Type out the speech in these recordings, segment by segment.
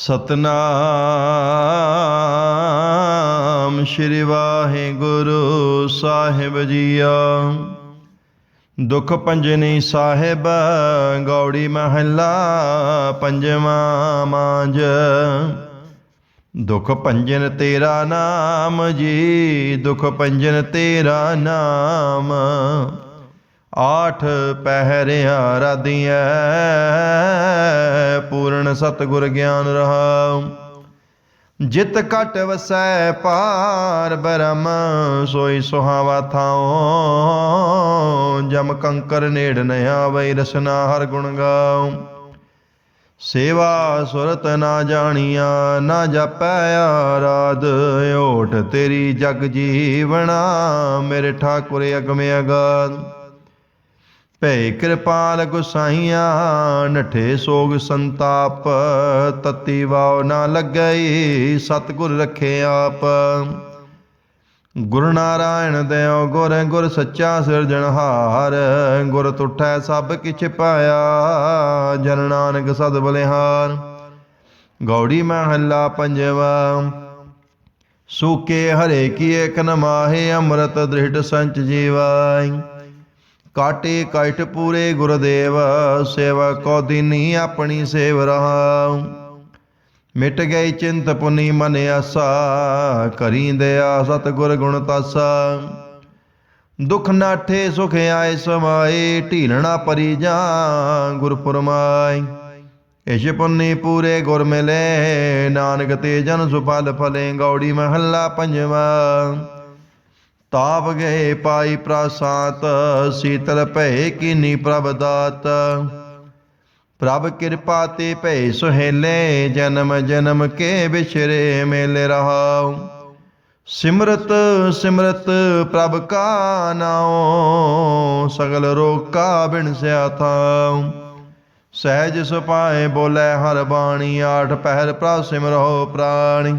ਸਤਨਾਮ ਸ਼੍ਰੀ ਵਾਹਿਗੁਰੂ ਸਾਹਿਬ ਜੀਓ ਦੁਖ ਪੰਜਨੀ ਸਾਹਿਬ, ਗੌੜੀ ਮਹੱਲਾ ਪੰਜਵਾਂ ਮਾਂਜ ਦੁਖ ਪੰਜਨ ਤੇਰਾ ਨਾਮ ਜੀ, ਦੁਖ ਪੰਜਨ ਤੇਰਾ ਨਾਮ। ਆਠ ਪਹਿਰਿਆ ਰਾਧੀਐ, ਪੂਰਨ ਸਤਿਗੁਰ ਗਿਆਨ ਰਹਾ ਜਿਤ ਘਟ ਵਸੈ ਪਾਰ ਬਰਮ ਸੋਈ ਸੁਹਾਵਾ ਥਾਉ। ਜਮ ਕੰਕਰ ਨੇੜ ਨ ਆਵੈ, ਰਸਨਾ ਹਰ ਗੁਣ ਗਾਉ। ਸੇਵਾ ਸੁਰਤ ਨਾ ਜਾਣੀਆ, ਨਾ ਜਪੈ ਆਰਾਧ। ਓਟ ਤੇਰੀ ਜਗ ਜੀਵਣਾ ਮੇਰੇ ਠਾਕੁਰ ਅਗਮੇ ਅਗਾਦ ਭੈ ਕਿਰਪਾਲ ਗੁਸਾਈਆਂ ਨਠੇ ਸੋਗ ਸੰਤਾਪ, ਤਤੀ ਵਾਉ ਨਾ ਲੱਗਈ, ਸਤਿਗੁਰ ਰਖੇ ਆਪ। ਗੁਰ ਨਾਰਾਇਣ ਦੇਉ ਗੁਰ ਗੁਰ ਸੱਚਾ ਸਿਰਜਣਹਾਰ ਗੁਰ ਤੁਠੈ ਸਭ ਕਿਛ ਪਾਇਆ, ਜਨ ਨਾਨਕ ਸਦ ਬਲਿਹਾਰ। ਗੌੜੀ ਮਹੱਲਾ ਪੰਜਵਾ, ਸੂਕੇ ਹਰੇ ਕੀ ਏਕ ਨਮਾਹੇ ਅੰਮ੍ਰਿਤ ਦ੍ਰਿੜ ਸੰਚ ਜੀਵਾਈ। ਕਾਟੇ ਕਾਇਟ ਪੂਰੇ ਗੁਰਦੇਵ, ਸੇਵਾ ਕੋ ਦੀਨੀ ਆਪਣੀ ਸੇਵ ਰਹਾ ਮਿਟ ਗਈ ਚਿੰਤ ਪੁਨੀ ਮਨ ਆਸਾ, ਕਰੀ ਦਇਆ ਸਤ ਗੁਰ ਗੁਣ ਤਾਸਾ। ਦੁਖ ਨਾਠੇ ਸੁਖ ਆਏ ਸਮਾਏ, ਢੀਲਣਾ ਪਰੀ ਜਾ ਗੁਰ ਪੁਰਮਾਈ ਇਸ਼ ਪੁੰਨੀ ਪੂਰੇ ਗੁਰ ਮਿਲੇ, ਨਾਨਕ ਤੇ ਜਨ ਸੁਪਲ ਫਲੇ, ਗੌੜੀ ਮਹੱਲਾ ਪੰਜਵਾ। ਤਾਪ ਗਏ ਪਾਈ ਪ੍ਰਸਾਤ, ਸੀਤਲ ਭੈ ਕੀਨੀ ਪ੍ਰਭ ਦਾਤ। ਪ੍ਰਭ ਕਿਰਪਾ ਤੇ ਭਏ ਸੁਹੇਲੇ, ਜਨਮ ਜਨਮ ਕੇ ਵਿਛਰੇ ਮੇਲੇ ਰਹਾਉ ਸਿਮਰਤ ਸਿਮਰਤ ਪ੍ਰਭ ਕਾ ਨਾਉ, ਸਗਲ ਰੋਕਾ ਬਿਨ ਸਿਆ ਥਾਉ। ਸਹਿਜ ਸੁਪਾਏ ਬੋਲੇ ਹਰ ਬਾਣੀ, ਆਠ ਪਹਿਰ ਪ੍ਰਭ ਸਿਮਰੋ ਪ੍ਰਾਣੀ।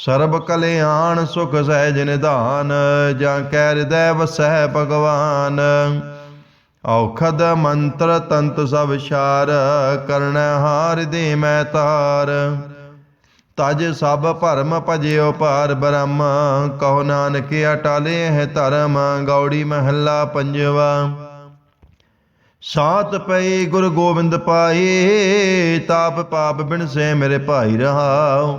ਸਰਬ ਕਲਿਆਣ ਸੁਖ ਸਹਿਜ ਨਿਧਾਨ ਜਾਂ ਕੈ ਹਿਰਦੈ ਵਸੈ ਭਗਵਾਨ। ਔਖਦ ਮੰਤਰ ਤੰਤ ਸਭ ਸ਼ਾਰ ਕਰਣ ਹਾਰ ਦੇ ਮੈਂ ਤਾਰ। ਤਜ ਸਭ ਭਰਮ ਭਜਿਓ ਪਾਰ ਬ੍ਰਹਮ, ਕਹੋ ਨਾਨਕ ਅਟਾਲੇ ਹੈ ਧਰਮ, ਗੌੜੀ ਮਹੱਲਾ ਪੰਜਵਾ। ਸਾਤ ਪਈ ਗੁਰ ਗੋਬਿੰਦ ਪਾਏ, ਤਾਪ ਪਾਪ ਬਿਨ ਸੇ ਮੇਰੇ ਭਾਈ ਰਹਾਓ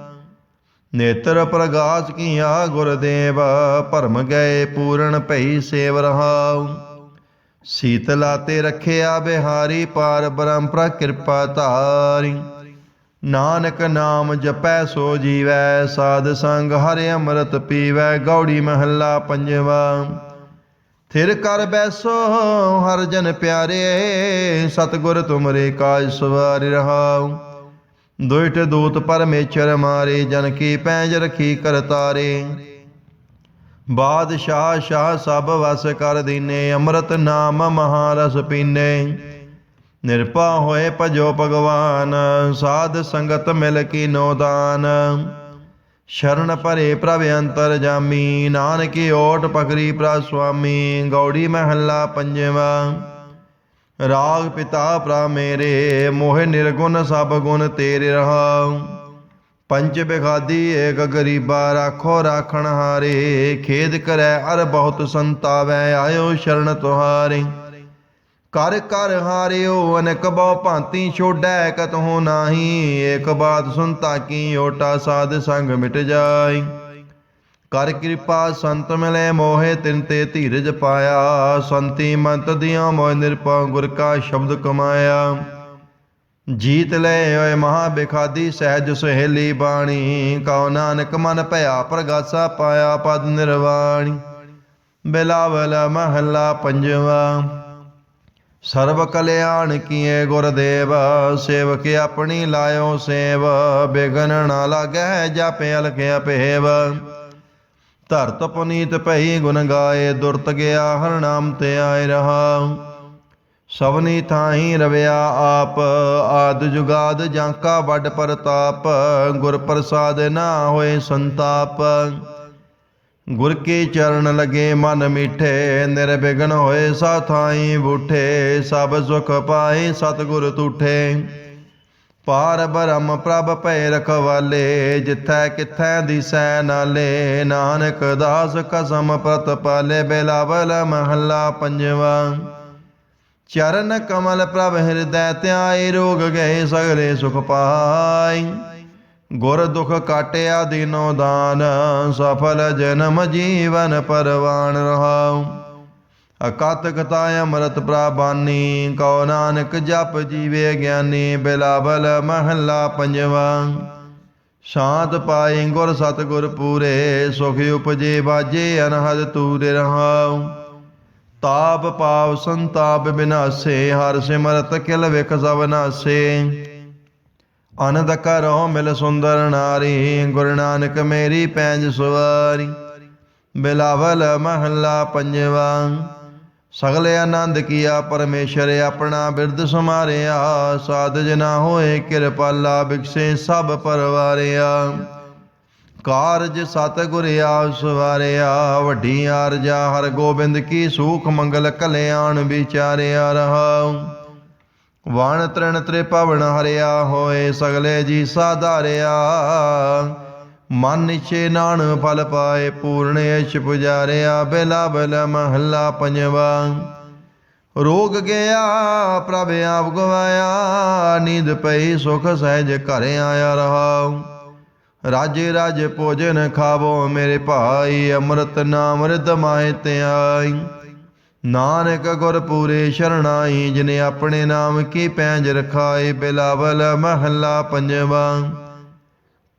ਨੇਤਰ ਪ੍ਰਗਾਸ ਕੀਆ ਗੁਰਦੇਵ, ਭਰਮ ਗਏ ਪੂਰਨ ਭਈ ਸੇਵ ਰਹਾਉ। ਸੀਤਲਾ ਤੇ ਰਖਿਆ ਬਿਹਾਰੀ, ਪਾਰ ਬ੍ਰਹਮ ਪ੍ਰ ਕਿਰਪਾ ਧਾਰੀ। ਨਾਨਕ ਨਾਮ ਜਪੈ ਸੋ ਜੀਵੈ, ਸਾਧ ਸੰਗ ਹਰਿ ਅੰਮ੍ਰਿਤ ਪੀਵੈ, ਗੌੜੀ ਮਹੱਲਾ ਪੰਜਵਾ। ਥਿਰ ਕਰ ਬੈਸੋ, ਹਰ ਜਨ ਪਿਆਰੇ, ਸਤਗੁਰ ਤੁਮਰੇ ਕਾਜ ਸਵਾਰਿ ਰਹਾਉ। ਦੁਇਟ ਦੂਤ ਪਰਮੇਸ਼ਰ ਮਾਰੇ, ਜਨ ਕੀ ਪੈਂਜ ਰਖੀ ਕਰਤਾਰੇ ਬਾਦਸ਼ਾਹ, ਸ਼ਾਹ ਸਭ ਵਸ ਕਰ ਦੀਨੇ, ਅੰਮ੍ਰਿਤ ਨਾਮ ਮਹਾਰਸ ਪੀਨੇ। ਨਿਰਪਾ ਹੋਏ ਭਜੋ ਭਗਵਾਨ, ਸਾਧ ਸੰਗਤ ਮਿਲ ਕੀ ਨੋਦਾਨ ਸ਼ਰਨ ਭਰੇ ਪ੍ਰਭ ਅੰਤਰ ਜਾਮੀ, ਨਾਨਕੀ ਓਟ ਪਕਰੀ ਪ੍ਰਭ ਸੁਆਮੀ, ਗੌੜੀ ਮਹੱਲਾ ਪੰਜਵਾ। ਰਾਗ ਪਿਤਾ ਪ੍ਰਾ ਮੇਰੇ, ਮੋਹਿ ਨਿਰਗੁਣ ਸਭ ਗੁਣ ਤੇਰੇ ਰਹਾਉ। ਪੰਚ ਬਿਖਾਦੀ ਏਕ ਗਰੀਬਾ ਰਾਖੋ ਰਾਖਣ ਹਾਰੇ, ਖੇਦ ਕਰੈ ਅਰ ਬਹੁਤ ਸੰਤਾਵੈ, ਆਇਓ ਸ਼ਰਨ ਤੁਹਾਰੇ। ਕਰ ਕਰ ਹਾਰਿਓ, ਅਨਕ ਬਹੁ ਭਾਂਤੀ ਛੋਡੈ ਕਤਹੁ ਨਾਹੀ, ਏਕ ਬਾਤ ਸੁਨ ਕੀ ਓਟਾ ਸਾਧ ਸੰਗ ਮਿਟ ਜਾਈ ਕਰ ਕਿਰਪਾ ਸੰਤ ਮਿਲੇ ਮੋਹਿ ਤਿਨ ਤੇ ਧੀਰਜ ਪਾਇਆ, ਸੰਤੀ ਮੰਤ ਦਿਆਂ ਮੋਹਿ ਨਿਰਪਉ ਗੁਰ ਕਾ ਸ਼ਬਦ ਕਮਾਇਆ। ਜੀਤ ਲੈ ਓਏ ਮਹਾ ਬਿਖਾਦੀ ਸਹਿਜ ਸੁਹੇਲੀ ਬਾਣੀ, ਕਉ ਨਾਨਕ ਮਨ ਭਇਆ ਪ੍ਰਗਾਸਾ ਪਾਇਆ ਪਦ ਨਿਰਵਾਣੀ। ਬਿਲਾਵਲ ਮਹੱਲਾ ਪੰਜਵਾ, ਸਰਬ ਕਲਿਆਣ ਕੀਏ ਗੁਰਦੇਵ ਸੇਵਕ ਆਪਣੀ ਲਾਇਓ ਸੇਵ, ਬਿਗਨ ਨਾ ਲਾਗੈ ਜਾਪੇ ਅਲਖਿਆ ਪੇਵ ਧਰਤ ਪੁਨੀਤ ਭਈ ਗੁਣ ਗਾਏ, ਦੁਰਤ ਗਿਆ ਹਰ ਨਾਮ ਤੇ ਆਏ ਰਹਾ। ਸਭਨੀ ਥਾਹੀ ਰਵਿਆ ਆਪ, ਆਦ ਜੁਗਾਦ ਜਾਂਕਾ ਵੱਡ ਪ੍ਰਤਾਪ, ਗੁਰ ਪ੍ਰਸਾਦ ਨਾ ਹੋਏ ਸੰਤਾਪ। ਗੁਰ ਕੇ ਚਰਨ ਲਗੇ ਮਨ ਮਿਠੇ ਨਿਰਬਿਘਨ ਹੋਏ ਸਾ ਥਾਈ ਬੂਠੇ, ਸਭ ਸੁਖ ਪਾਏ ਸਤਿਗੁਰ ਤੂਠੇ। ਪਾਰ ਬ੍ਰਹਮ ਪ੍ਰਭ ਭੈ ਰਖਵਾਲੇ, ਜਿਥੈ ਕਿਥੈ ਦਿਸੈ ਨਾਲੇ, ਨਾਨਕ ਦਾਸ ਕਸਮ ਪ੍ਰਤ ਪ੍ਰਤਪਾਲੇ ਬੇਲਾਵਲ ਮਹੱਲਾ ਪੰਜਵਾ। ਚਰਨ ਕਮਲ ਪ੍ਰਭ ਹਿਰਦੈ ਧਿਆਏ, ਰੋਗ ਗਏ ਸਗਲੇ ਸੁਖ ਪਾਈ ਗੁਰ ਦੁਖ ਕਾਟਿਆ ਦਿਨੋ ਦਾਨ, ਸਫਲ ਜਨਮ ਜੀਵਨ ਪਰਵਾਨ ਰਹਾਉ। ਅਕਤ ਕਥਾ ਅੰਮ੍ਰਿਤ ਪ੍ਰਾਬਾਨੀ, ਕਉ ਨਾਨਕ ਜਪ ਜੀਵੇ ਗਿਆਨੀ, ਬਿਲਾਵਲ ਮਹੱਲਾ ਪੰਜਵਾ। ਸ਼ਾਂਤ ਪਾਏ ਗੁਰ ਸਤਿਗੁਰ ਪੂਰੇ, ਸੁਖ ਉਪਜੇ ਬਾਜੇ ਅਨਹਦ ਤੂਰੇ ਰਹਾਉ। ਤਾਪ ਪਾਵ ਸੰਤਾਪ ਬਿਨਾਸੇ, ਹਰ ਸਿਮਰਤ ਕਿਲ ਵਿਖ ਸਭ ਨਾਸੇ। ਅਨੰਦ ਕਰੋ ਮਿਲ ਸੁੰਦਰ ਨਾਰੀ, ਗੁਰੂ ਨਾਨਕ ਮੇਰੀ ਪੈਂਜ ਸਵਾਰੀ। ਬਿਲਾਵਲ ਮਹੱਲਾ ਪੰਜਵਾ। ਸਗਲੇ ਆਨੰਦ ਕੀਆ, ਪਰਮੇਸ਼ਰ ਆਪਣਾ ਬਿਰਦ ਸਮਾਰਿਆ ਸਾਧ ਜਨਾ ਹੋਏ, ਕਿਰਪਾਲਾ ਬਿਕਸੇ ਸਭ ਪਰਵਾਰਿਆ। ਕਾਰਜ ਸਤਿਗੁਰ ਆਪ ਸਵਾਰਿਆ। ਵੱਡੀ ਆਰਜਾ ਹਰ ਗੋਬਿੰਦ ਕੀ ਸੂਖ ਮੰਗਲ ਕਲਿਆਣ ਵਿਚਾਰਿਆ ਰਹਾਉ ਵਣ ਤ੍ਰਿਣ ਤ੍ਰਿਪਵਨ ਹਰਿਆ ਹੋਏ, ਸਗਲੇ ਜੀ ਸਾਧਾਰਿਆ। ਮਨ ਨਿਚੇ ਨਾਣ ਫਲ ਪਾਏ ਪੂਰਨ ਅਛ ਪੁਜਾਰਿਆ, ਬੇਲਾ ਬੇਲਾ ਮਹੱਲਾ ਪੰਜਵਾ। ਰੋਗ ਗਿਆ, ਪ੍ਰਭ ਆਪ ਗਵਾਇਆ, ਨੀਂਦ ਪਈ, ਸੁਖ ਸਹਿਜ ਘਰ ਆਇਆ ਰਹਾਉ ਰਾਜੇ ਰਾਜੇ ਭੋਜਨ ਖਾਵੋ, ਮੇਰੇ ਭਾਈ ਅੰਮ੍ਰਿਤ ਨਾਮ ਰਿਦ ਮਾਏ ਧਿਆਈ। ਨਾਨਕ ਗੁਰ ਪੂਰੇ ਸ਼ਰਣਾਈ, ਜਿਨੇ ਆਪਣੇ ਨਾਮ ਕੀ ਪੈਂਜ ਰਖਾਏ ਬਿਲਾਵਲ ਮਹੱਲਾ ਪੰਜਵਾ।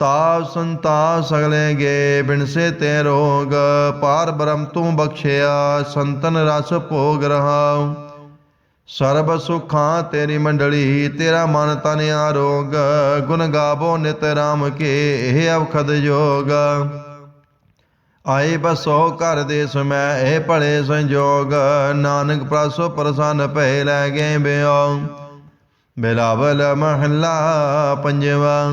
ਤਾ ਸੰਤਾ ਸਗਲੇ ਗੇ ਬਿਨਸੇ ਤੇ ਰੋਗ, ਪਾਰ ਬ੍ਰਹਮ ਤੂੰ ਬਖਸ਼ਿਆ, ਸੰਤਨ ਰਸ ਭੋਗ ਰਹਾਉ। ਸਰਬ ਸੁਖਾਂ ਤੇਰੀ ਮੰਡਲੀ, ਤੇਰਾ ਮਨ ਤਨ ਆਰੋਗ, ਗੁਣ ਗਾਵੋ ਨਿਤ ਰਾਮ ਕੇ, ਇਹ ਅਵਖਦ ਜੋਗ ਆਏ ਬਸੋ ਘਰ ਦੇ ਸਮੈ, ਇਹ ਭਲੇ ਸੰਜੋਗ, ਨਾਨਕ ਪ੍ਰਸੋ ਪ੍ਰਸੰਨ ਭੈ ਲੈ ਗਏ ਬਿਓ ਬਿਲਾਵਲ ਮਹੱਲਾ ਪੰਜਵਾ।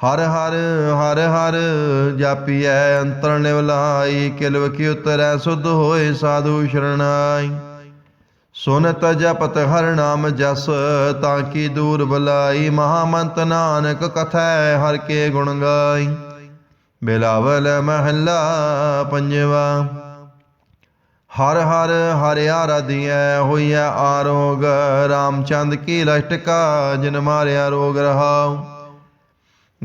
ਹਰ ਹਰ ਹਰ ਹਰ ਜਾਪੀਐ ਅੰਤਰ ਨਿਵਲਾਈ, ਕਿਲਵ ਕੀ ਉਤਰੈ ਸੁਧ ਹੋਏ ਸਾਧੂ ਸ਼ਰਣਾਈ। ਸੁਨਤ ਜਪਤ ਹਰ ਨਾਮ ਜਸ, ਤਾਂ ਕੀ ਦੂਰ ਬਲਾਈ, ਮਹਾਮੰਤ ਨਾਨਕ ਕਥੈ ਹਰ ਕੇ ਗੁਣ ਗਾਈ। ਬਿਲਾਵਲ ਮਹੱਲਾ ਪੰਜਵਾ, ਹਰ ਹਰ ਹਰਿਆ ਰਦੀਐ ਹੋਈਐ ਆਰੋਗ, ਰਾਮਚੰਦ ਕੀ ਲਸ਼ਟਕਾ ਜਿਨ ਮਾਰਿਆ ਰੋਗ ਰਹਾਉ।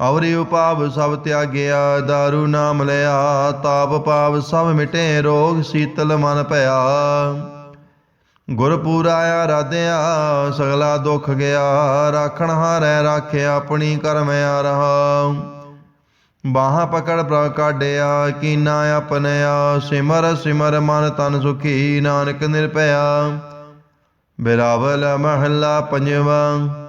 ਔਰੀ ਉਪਾਵ ਸਭ ਤਿਆਗਿਆ, ਦਾਰੂ ਨਾਮ ਲਿਆ, ਤਾਪ ਪਾਪ ਸਭ ਮਿਟੇ, ਰੋਗ ਸੀਤਲ ਮਨ ਭਇਆ। ਗੁਰ ਪੂਰਾ ਆਰਾਧਿਆ, ਸਗਲਾ ਦੁੱਖ ਗਿਆ, ਰਾਖਣ ਹਾਰੈ ਰਾਖਿਆ ਆਪਣੀ ਕਰਮ ਆ ਰਹਾ ਬਾਹਾਂ ਪਕੜ ਪ੍ਰਭ ਕਾਢਿਆ, ਕੀਨਾ ਆਪਣਿਆ ਸਿਮਰ ਸਿਮਰ ਮਨ ਤਨ ਸੁਖੀ, ਨਾਨਕ ਨਿਰਭਇਆ। ਬਿਰਾਵਲ ਮਹੱਲਾ ਪੰਜਵਾਂ।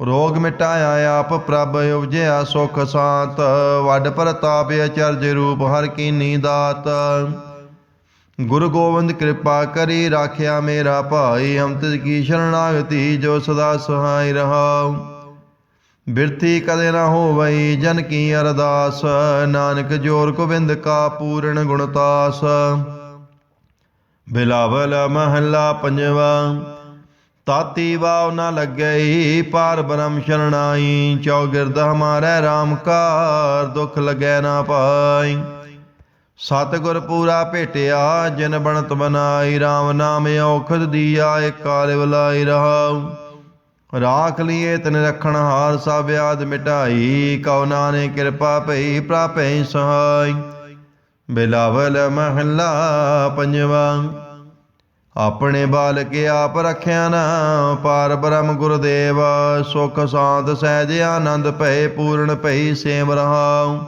ਰੋਗ ਮਿਟਾਇਆ ਆਪ ਪ੍ਰਭ ਉਪਜਿਆ ਸੁਖ ਸਾਤ, ਵੱਡ ਪ੍ਰਤਾਪ ਅਚਰਜ ਰੂਪ ਹਰ ਕੀਨੀ ਦਾਤ। ਗੁਰੂ ਗੋਬਿੰਦ ਕਿਰਪਾ ਕਰੀ ਰਾਖਿਆ ਮੇਰਾ ਭਾਈ, ਹਮ ਤਿਸ ਕੀ ਸ਼ਰਣਾਗਤੀ ਜੋ ਸਦਾ ਸਹਾਈ ਰਹਾਉ ਬਿਰਤੀ ਕਦੇ ਨਾ ਹੋਵਈ ਜਨ ਕੀ ਅਰਦਾਸ, ਨਾਨਕ ਜੋਰ ਗੋਬਿੰਦ ਕਾ ਪੂਰਨ ਗੁਣਤਾਸ ਬਿਲਾਵਲ ਮਹੱਲਾ ਪੰਜਵਾ। ਤਾਤੀ ਵਾਵ ਨਾ ਲੱਗਈ, ਪਾਰ ਬ੍ਰਹਮ ਸ਼ਰਣਾਈ ਚੌਗਿਰਦ ਹਮਾਰੇ RAM ਕਾਰ ਦੁਖ ਲਗੈ ਨਾ ਪਾਈ। ਸਤਿਗੁਰ ਪੂਰਾ ਭੇਟਿਆ, ਜਿਨ ਬਣਤ ਬਨਾਈ RAM ਨਾਮ ਔਖਦ ਦੀਆ ਏਕ ਕਾਲ ਰਹਾਉ। ਰਾਖ ਲੀਏ ਤਨ ਰਖਣ ਹਾਰ, ਸਭ ਵਿਆਦ ਮਿਟਾਈ, ਕਉ ਨਾਨੇ ਕਿਰਪਾ ਭਈ ਪ੍ਰਾਪੈ ਸਹਾਈ। ਬਿਲਾਵਲ ਮਹੱਲਾ ਪੰਜਵਾ। ਆਪਣੇ ਬਾਲਕ ਆਪ ਰਖਿਆ ਨਾ, ਪਾਰ ਬ੍ਰਹਮ ਗੁਰਦੇਵ, ਸੁਖ ਸ਼ਾਂਤ ਸਹਿਜ ਆਨੰਦ ਭਏ ਪੂਰਨ ਭਈ ਸੇਵ ਰਹਾਉ।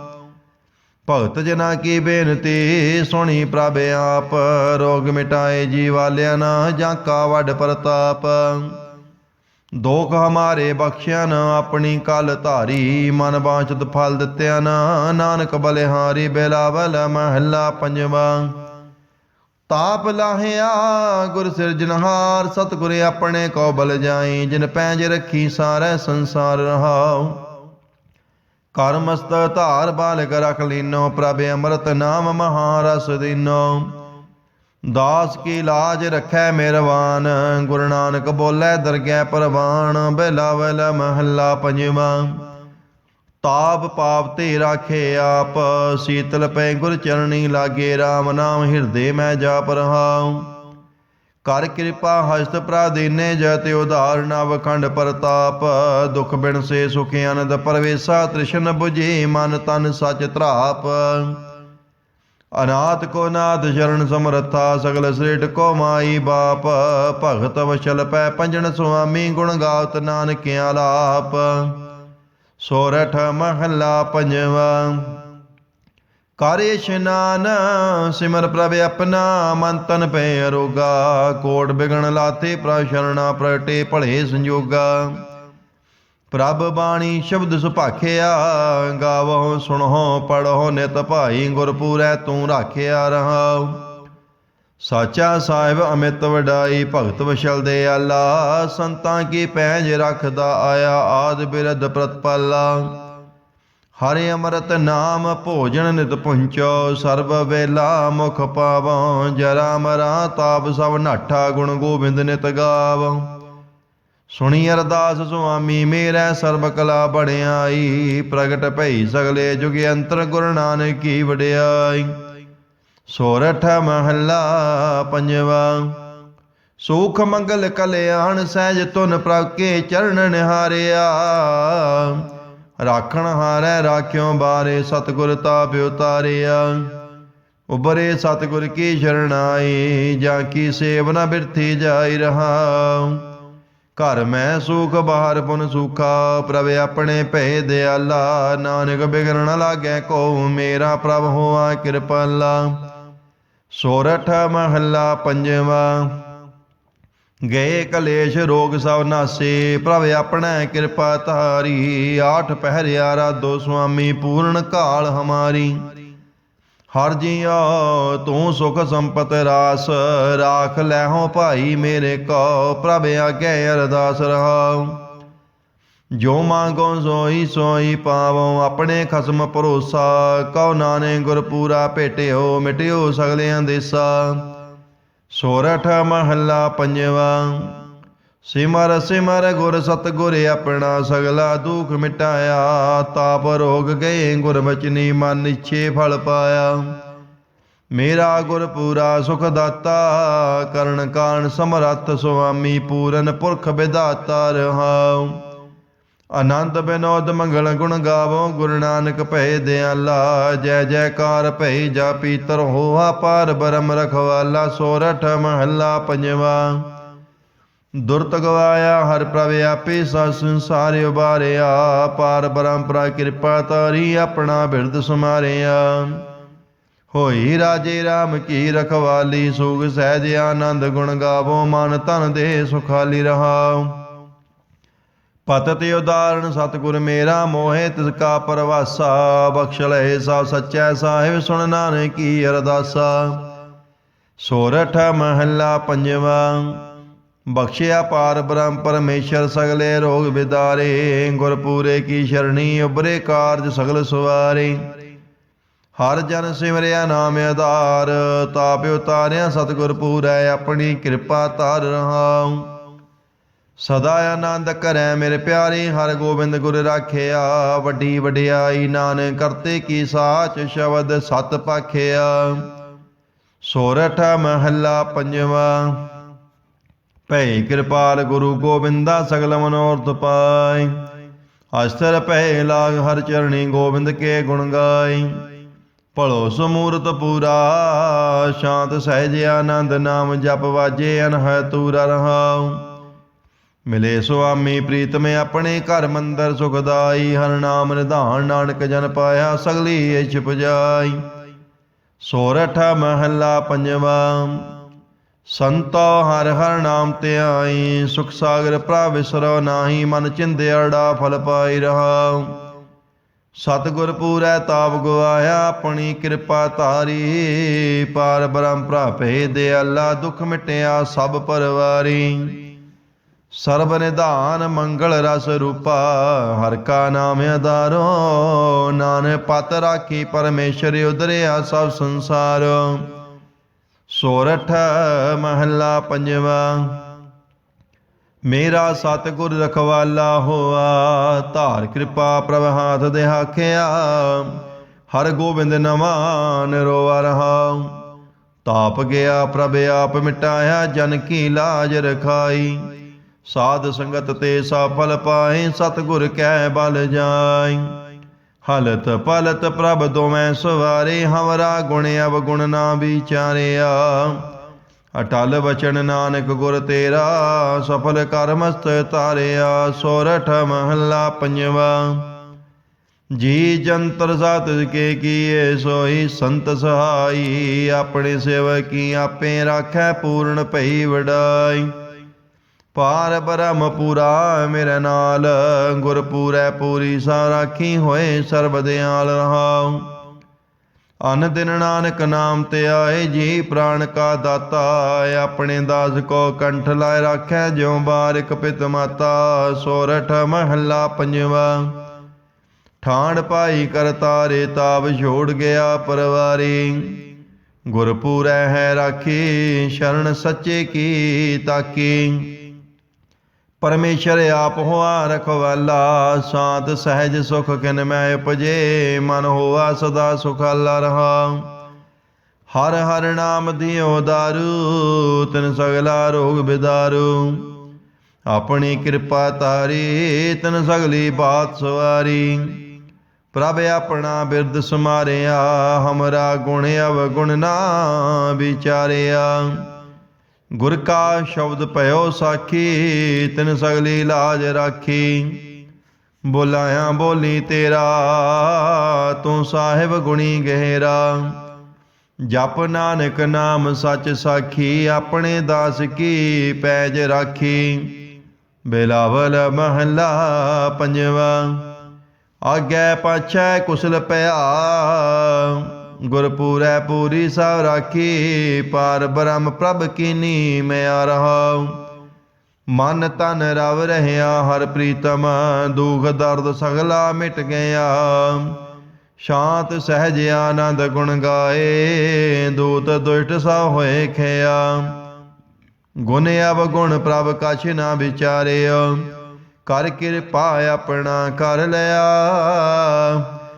ਭਗਤ ਜਨਾ ਕੀ ਬੇਨਤੀ, ਸੁਣੀ ਪ੍ਰਭ ਆਪ, ਰੋਗ ਮਿਟਾਏ ਜੀਵਾਲਿਆ ਨਾ, ਜਾਂ ਕਾ ਵੱਡ ਪ੍ਰਤਾਪ। ਦੋਖ ਹਮਾਰੇ ਬਖਸ਼ਿਆ ਨਾ, ਆਪਣੀ ਕਲ ਧਾਰੀ, ਮਨ ਬਾਂਚਤ ਫਲ ਦਿੱਤਿਆ ਨਾ, ਨਾਨਕ ਬਲਿਹਾਰੀ ਬੇਲਾਵਲ ਮਹੱਲਾ ਪੰਜਵਾ। ਤਾਪ ਲਾਹਿਆ ਗੁਰ ਸਿਰਜਨਹਾਰ ਸਤਿਗੁਰ ਆਪਣੇ ਕੋ ਬਲ ਜਾਈ, ਜਿਨ ਪੈਂਜ ਰੱਖੀ ਸਾਰੇ ਸੰਸਾਰ ਰਹਾਉ। ਕਰ ਧਾਰ ਬਾਲਕ ਰਖ ਲੀਨੋ, ਪ੍ਰਭ ਅੰਮ੍ਰਿਤ ਨਾਮ ਮਹਾਰਸ ਦੀਨੋ। ਦਾਸ ਕੀ ਲਾਜ ਰਖੈ ਮਿਹਰਬਾਨ ਗੁਰੂ ਨਾਨਕ ਬੋਲੇ ਦਰਗਹਿ ਪ੍ਰਵਾਨ, ਬਿਲਾਵਲ ਮਹੱਲਾ ਪੰਜਵਾ। ਤਾਪ ਪਾਪ ਤੇ ਰਾਖੇ ਆਪ, ਸੀਤਲ ਪੈ ਗੁਰ ਚਰਣੀ ਲਾਗੇ RAM ਨਾਮ ਹਿਰਦੇ ਮੈਂ ਜਾਪ ਰਹਾਉ। ਕਰ ਕਿਰਪਾ ਹਸਤ ਪ੍ਰਾਦੀਨੇ ਜਤ ਉਧਾਰ ਨਵ ਖੰਡ ਪ੍ਰਤਾਪ। ਦੁਖ ਬਿਨ ਸੇ ਸੁਖ ਆਨੰਦ ਪਰਵੇਸਾ, ਤ੍ਰਿਸ਼ਨ 부ਜੀ ਮਨ ਤਨ ਸਚ ਧਰਾਪ। ਅਨਾਥ ਕੋ ਨਾਥ ਸ਼ਰਨ ਸਮਰਥਾ, ਸਗਲ ਸ੍ਰੇਟ ਕੋ ਮਾਈ ਬਾਪ। ਭਗਤ ਵਸ਼ਲ ਪੈ ਪੰਜਨ ਸੁਆਮੀ, ਗੁਣ ਗਾਵਤ ਨਾਨਕ ਲਾਪ। ਸੋਰਠ ਮਹੱਲਾ ਪੰਜਵਾ। ਕਰ ਇਸ਼ਨਾਨ ਸਿਮਰ ਪ੍ਰਭ ਆਪਣਾ ਮਨ ਤਨ ਪੈ ਅਰੋਗਾ। ਕੋਟ ਬਿਗਣ ਲਾਤੇ ਪ੍ਰਭ ਪ੍ਰਟੇ ਭਲੇ ਸੰਜੋਗਾ। ਪ੍ਰਭ ਬਾਣੀ ਸ਼ਬਦ ਸੁਭਾਖਿਆ ਗਾਵੋ ਸੁਣੋ ਪੜੋ ਨਿਤ ਭਾਈ ਗੁਰਪੂਰੈ ਤੂੰ ਰਾਖਿਆ ਰਹਾਉ। ਸਾਚਾ ਸਾਹਿਬ ਅਮਿਤ ਵਡਾਈ, ਭਗਤ ਵਸ਼ਲ ਦੇ ਆਲਾ, ਸੰਤਾਂ ਕੀ ਪੈਜ ਰੱਖਦਾ ਆਇਆ, ਆਦ ਬਿਰਧ ਪ੍ਰਤਪਾਲਾ। ਹਰਿ ਅੰਮ੍ਰਿਤ ਨਾਮ ਭੋਜਨ ਨਿਤ ਪੁੰਚੋ, ਸਰਬ ਵੇਲਾ ਮੁਖ ਪਾਵੋ ਜਰਾ ਮਰਾ ਤਾਪ ਸਭ ਨਾਠਾ ਗੁਣ ਗੋਬਿੰਦ ਨਿਤ ਗਾਵੋ। ਸੁਣੀ ਅਰਦਾਸ ਸੁਆਮੀ, ਮੇਰਾ ਸਰਬ ਕਲਾ ਬੜਿਆਈ ਪ੍ਰਗਟ ਭਈ ਸਗਲੇ ਜੁਗ ਅੰਤਰ ਗੁਰੂ ਨਾਨਕ ਕੀ ਵਡਿਆਈ। ਸੋਰਠ ਮਹੱਲਾ ਪੰਜਵਾ। ਸੁਖ ਮੰਗਲ ਕਲਿਆਣ ਸਹਿਜ ਤੁਨ ਪ੍ਰਭ ਕੇ ਚਰਨ ਨਿਹਾਰਿਆ। ਰਾਖਣ ਹਾਰੈ ਰਾਖਿਓ ਬਾਰੇ ਸਤਿਗੁਰ ਤਾਪ ਉਤਾਰਿਆ। ਉਬਰੇ ਸਤਿਗੁਰ ਕੀ ਸ਼ਰਣਾਈ ਜਾਂ ਕੀ ਸੇਵ ਨ ਬਿਰਥੀ ਜਾਈ ਰਹਾ। ਘਰ ਮੈਂ ਸੁਖ, ਬਾਹਰ ਪੁਨ ਸੁਖਾ, ਪ੍ਰਭ ਆਪਣੇ ਭੈ ਦਿਆਲਾ। ਨਾਨਕ ਬਿਗੜਨ ਲਾਗੇ ਕੋ ਮੇਰਾ ਪ੍ਰਭ ਹੋਆ ਕਿਰਪਾਲਾ। ਸੋਰਠ ਮਹੱਲਾ ਪੰਜਵਾ। ਗਏ ਕਲੇਸ਼ ਰੋਗ ਸਭ ਨਾਸੇ, ਪ੍ਰਭ ਆਪਣਾ ਕਿਰਪਾ ਧਾਰੀ, ਆਠ ਪਹਿਰਿਆਰਾ ਦੋ ਸੁਆਮੀ, ਪੂਰਨ ਕਾਲ ਹਮਾਰੀ। ਹਰ ਜੀਓ ਤੂੰ ਸੁਖ ਸੰਪਤ ਰਾਸ, ਰਾਖ ਲੈਹੋ ਭਾਈ ਮੇਰੇ ਕੋ ਪ੍ਰਭ ਆਗੇ ਅਰਦਾਸ ਰਹਾਉ। ਜੋ ਮੰਗੋ ਸੋਈ ਸੋਈ ਪਾਵੋ, ਆਪਣੇ ਖਸਮ ਭਰੋਸਾ। ਕਉ ਨਾਨੇ ਗੁਰ ਪੂਰਾ ਭੇਟਿਓ, ਮਿਟਿਓ ਸਗਲਿਆਂ ਦੇਸਾ ਸੋਰਠ ਮਹੱਲਾ ਪੰਜਵਾ। ਸਿਮਰ ਸਿਮਰ ਗੁਰ ਸਤਗੁਰ ਆਪਣਾ, ਸਗਲਾ ਦੁਖ ਮਿਟਾਇਆ। ਤਾਪ ਰੋਗ ਗਏ ਗੁਰ ਬਚਨੀ ਮਨ ਇਛੇ ਫਲ ਪਾਇਆ। ਮੇਰਾ ਗੁਰ ਪੂਰਾ ਸੁਖ ਦਾਤਾ, ਕਰਨ ਕਾਣ ਸਮਰੱਥ ਸੁਆਮੀ ਪੂਰਨ ਪੁਰਖ ਵਿਦਾਤਾ ਰਹਾਉ ਅਨੰਦ ਬਿਨੋਦ ਮੰਗਲ ਗੁਣ ਗਾਵੋ, ਗੁਰੂ ਨਾਨਕ ਭੈ ਦਿਆਲਾ, ਜੈ ਜੈਕਾਰ ਭੈ ਜਾ ਪੀਤਰ ਹੋਆ ਪਾਰ ਬਰਮ ਰਖਵਾਲਾ, ਸੋਰਠ ਮਹੱਲਾ ਪੰਜਵਾ। ਦੁਰਤ ਗਵਾਇਆ ਹਰ ਪ੍ਰਭ ਆਪੇ ਸਾ ਸੰਸਾਰ ਉਬਾਰਿਆ, ਪਾਰ ਬਰੰਪਰਾ ਕਿਰਪਾ ਤਾਰੀ ਆਪਣਾ ਬਿਰਦ ਸਮਾਰਿਆ। ਹੋਈ ਰਾਜੇ RAM ਕੀ ਰਖਵਾਲੀ, ਸੁਖ ਸਹਿਜ ਆਨੰਦ ਗੁਣ ਗਾਵੋ, ਮਨ ਤਨ ਦੇ ਸੁਖਾਲੀ ਰਹਾਉ ਪਤ ਤੇ ਉਦਾਹਰਣ, ਸਤਿਗੁਰ ਮੇਰਾ ਮੋਹਿ, ਤਿਸ ਕਾ ਪਰਵਾਸਾ, ਬਖਸ਼ ਲਏ ਸਾ ਸੱਚੈ ਸਾਹਿਬ, ਸੁਣ ਨਾਨਕ ਕੀ ਅਰਦਾਸਾ। ਸੋਰਠ ਮਹੱਲਾ ਪੰਜਵਾ, ਬਖਸ਼ਿਆ ਪਾਰ ਬ੍ਰਹਮ ਪਰਮੇਸ਼ਰ ਸਗਲੇ ਰੋਗ ਵਿਦਾਰੇ ਗੁਰਪੂਰੇ ਕੀ ਸ਼ਰਣੀ ਉਬਰੇ ਕਾਰਜ ਸਗਲ ਸਵਾਰੇ। ਹਰ ਜਨ ਸਿਮਰਿਆ ਨਾਮ ਆਧਾਰ, ਤਾਪ ਉਤਾਰਿਆ ਸਤਿਗੁਰ ਪੂਰੈ, ਆਪਣੀ ਕਿਰਪਾ ਧਾਰ ਰਹਾਉ। ਸਦਾ ਆਨੰਦ ਕਰੈ ਮੇਰੇ ਪਿਆਰੇ, ਹਰ ਗੋਬਿੰਦ ਗੁਰ ਰਾਖਿਆ। ਵੱਡੀ ਵਡਿਆਈ ਨਾਨਕ ਕਰਤੇ ਕੀ ਸਾਚ ਸ਼ਬਦ ਸਤ ਪਾਖਿਆ। ਸੋਰਠ ਮਹੱਲਾ ਪੰਜਵਾ। ਭੈ ਕਿਰਪਾਲ ਗੁਰੂ ਗੋਬਿੰਦਾ ਸਗਲ ਮਨੋਰਥ ਪਾਈ। ਅਸਤਰ ਭੈ ਲਾਗ ਹਰ ਚਰਣੀ ਗੋਬਿੰਦ ਕੇ ਗੁਣ ਗਾਈ। ਭਲੋ ਸਮੂਰਤ ਪੂਰਾ, ਸ਼ਾਂਤ ਸਹਿਜ ਆਨੰਦ ਨਾਮ ਜਪ ਵਾਜੇ ਅਨਹ ਤੂਰਾ ਰਹਾਉ। ਮਿਲੇ ਸੁਆਮੀ ਪ੍ਰੀਤਮ ਆਪਣੇ ਘਰ ਮੰਦਰ ਸੁਖਦਾਈ ਹਰ ਨਾਮ ਨਿਧਾਨ ਨਾਨਕ ਜਨ ਪਾਇਆ, ਸਗਲੀ ਇਛ ਪੁਜਾਈ। ਸੋਰਠ ਮਹੱਲਾ ਪੰਜਵਾ, ਸੰਤੋ ਹਰ ਹਰ ਨਾਮ ਧਿਆਈ ਸੁਖ ਸਾਗਰ ਪ੍ਰਭ ਵਿਸਰੋ ਨਾਹੀ, ਮਨ ਚਿੰਦਿਆੜਾ ਫਲ ਪਾਈ ਰਹਾ। ਸਤਿਗੁਰ ਪੂਰੈ ਤਾਪ ਗਵਾਇਆ ਆਪਣੀ ਕਿਰਪਾ ਧਾਰੀ, ਪਾਰ ਬ੍ਰਹਮ ਭਰਾਪੇ ਦੇ ਅੱਲਾ ਦੁਖ ਮਿਟਿਆ, ਸਭ ਪਰਵਾਰੀ। ਸਰਬ ਨਿਧਾਨ ਮੰਗਲ ਰਸ ਰੂਪਾ, ਹਰ ਕਾ ਨਾਮ ਆਧਾਰੋ ਨਾਨਕ ਪਤ ਰਾਖੀ ਪਰਮੇਸ਼ਰ ਉਦਰਿਆ ਸਭ ਸੰਸਾਰ। ਸੋਰਠ ਮਹੱਲਾ ਪੰਜਵਾ, ਮੇਰਾ ਸਤਿਗੁਰ ਰਖਵਾਲਾ ਹੋਆ, ਧਾਰ ਕਿਰਪਾ ਪ੍ਰਭ ਹਾਥ ਦੇ ਹਾਖਿਆ ਹਰ ਗੋਬਿੰਦ ਨਵਾਂ ਨਿਰੋਆ ਰਹਾ। ਤਾਪ ਗਿਆ ਪ੍ਰਭ, ਆਪ ਮਿਟਾਇਆ, ਜਨ ਕੀ ਲਾਜ ਰਖਾਈ। ਸਾਧ ਸੰਗਤ ਤੇ ਸਫਲ ਪਾਏ ਸਤਿਗੁਰ ਕੈ ਬਲ ਜਾਈ। ਹਲਤ ਪਲਤ ਪ੍ਰਭ ਦੋਵੇਂ ਸਵਾਰੇ, ਹਮਰਾ ਗੁਣ ਅਵਗੁਣ ਨਾ ਵਿਚਾਰਿਆ। ਅਟਲ ਵਚਨ ਨਾਨਕ ਗੁਰ ਤੇਰਾ, ਸਫਲ ਕਰ ਮਸਤ ਤਾਰਿਆ, ਸੋਰਠ ਮਹੱਲਾ ਪੰਜਵਾ। ਜੀ ਜੰਤਰ ਸਤ ਕੇ ਕੀਏ ਸੋਈ, ਸੰਤ ਸਹਾਈ, ਆਪਣੇ ਸੇਵਕੀ ਆਪੇ ਰਾਖੈ ਪੂਰਨ ਭਈ ਵਡਾਈ। ਪਾਰ ਬ੍ਰਹਮ ਪੂਰਾ ਮੇਰੇ ਨਾਲ ਗੁਰ ਪੂਰੈ ਪੂਰੀ ਸਾ ਰਾਖੀ ਹੋਏ ਸਰਬ ਦਿਆਲ ਰਹਾਉ। ਅਨ ਦਿਨ ਨਾਨਕ ਨਾਮ ਤੇ ਆਏ ਜੀ ਪ੍ਰਾਣ ਕਾ ਦਾਤਾ, ਆਪਣੇ ਦਾਸ ਕੋ ਕੰਠ ਲਾਇ ਰਾਖੈ, ਜਿਉ ਬਾਰਿਕ ਪਿਤ ਮਾਤਾ, ਸੋਰਠ ਮਹੱਲਾ ਪੰਜਵਾ। ਠਾਣ ਪਾਈ ਕਰ ਤਾਰੇ ਤਾਬ ਛੋੜ ਗਿਆ ਪਰਵਾਰੀ। ਗੁਰਪੂਰੈ ਹੈ ਰਾਖੀ, ਸ਼ਰਨ ਸੱਚੇ ਕੀ ਤਾਕੀ। ਪਰਮੇਸ਼ਰ ਆਪ ਹੋਆ ਰਖਵਾਲਾ ਸ਼ਾਂਤ ਸਹਿਜ ਸੁਖ ਕਿਨ ਮੈਂ ਉਪਜੇ, ਮਨ ਹੋਆ ਸਦਾ ਸੁਖਾਲਾ ਰਹਾ। ਹਰ ਹਰ ਨਾਮ ਦਿਓ ਦਾਰੂ, ਤਨ ਸਗਲਾ ਰੋਗ ਬਿਦਾਰੂ। ਆਪਣੀ ਕਿਰਪਾ ਤਾਰੀ ਤਨ ਸਗਲੀ ਬਾਤ ਸਵਾਰੀ। ਪ੍ਰਭ ਆਪਣਾ ਬਿਰਦ ਸਮਾਰਿਆ, ਹਮਰਾ ਗੁਣ ਅਵਗੁਣ ਨਾ ਵਿਚਾਰਿਆ। ਗੁਰ ਕਾ ਸ਼ਬਦ ਭਇਓ ਸਾਖੀ, ਤਿਨ ਸਗਲੀ ਲਾਜ ਰਾਖੀ। ਬੋਲਾਇਆ ਬੋਲੀ ਤੇਰਾ, ਤੂੰ ਸਾਹਿਬ ਗੁਣੀ ਗਹਿਰਾ। ਜਪ ਨਾਨਕ ਨਾਮ ਸੱਚ ਸਾਖੀ, ਆਪਣੇ ਦਾਸ ਕੀ ਪੈਜ ਰਾਖੀ। ਬਿਲਾਵਲ ਮਹੱਲਾ ਪੰਜਵਾ ਆਗੇ ਪਾਛੈ ਕੁਸਲ ਪਿਆ। ਗੁਰਪੂਰੈ ਪੂਰੀ ਸਭ ਰਾਖੀ ਪਾਰ ਬ੍ਰਹਮ ਪ੍ਰਭ ਕੀਨੀ ਮਿਆ ਰਹਾ ਮਨ ਤਨ ਰਵ ਰਹਿਆ, ਹਰ ਪ੍ਰੀਤਮ ਦੁਖ ਦਰਦ ਸਗਲਾ ਮਿਟ ਗਿਆ। ਸ਼ਾਂਤ, ਸਹਿਜ, ਆਨੰਦ ਗੁਣ ਗਾਏ, ਦੂਤ ਦੁਸ਼ਟ ਸਭ ਹੋਏ ਖਿਆ। ਗੁਣ ਅਵ ਗੁਣ ਪ੍ਰਭ ਕਛ ਨਾ ਵਿਚਾਰਿਓ, ਕਰ ਕਿਰਪਾ ਆਪਣਾ ਕਰ ਲਿਆ।